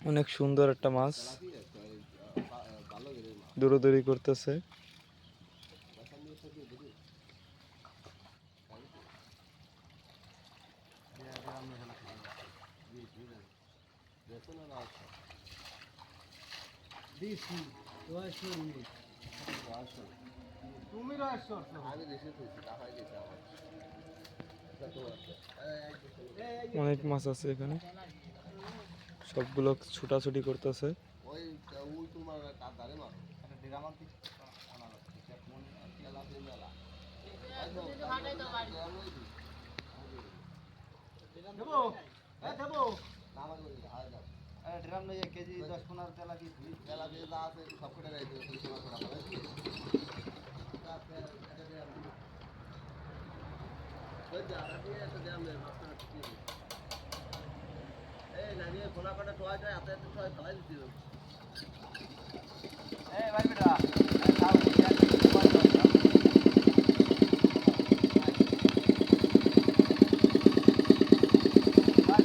অনেক সুন্দর একটা মাছ। দৌড়াদৌড়ি করতেছে। অনেক মাছ আছে এখানে। সবগুলো ছুটাছুটি করতেছে। হ্যাঁ ড্রাম লইয়া কেজি দশ পনেরো তেলা কি মেলা পে যা আছে সব কটা গাইতে তুমি সোনা সোনা ফেলাই কোলা কটা টোয়া যায় হাতে টোয়া ঢালাই দিতে হবে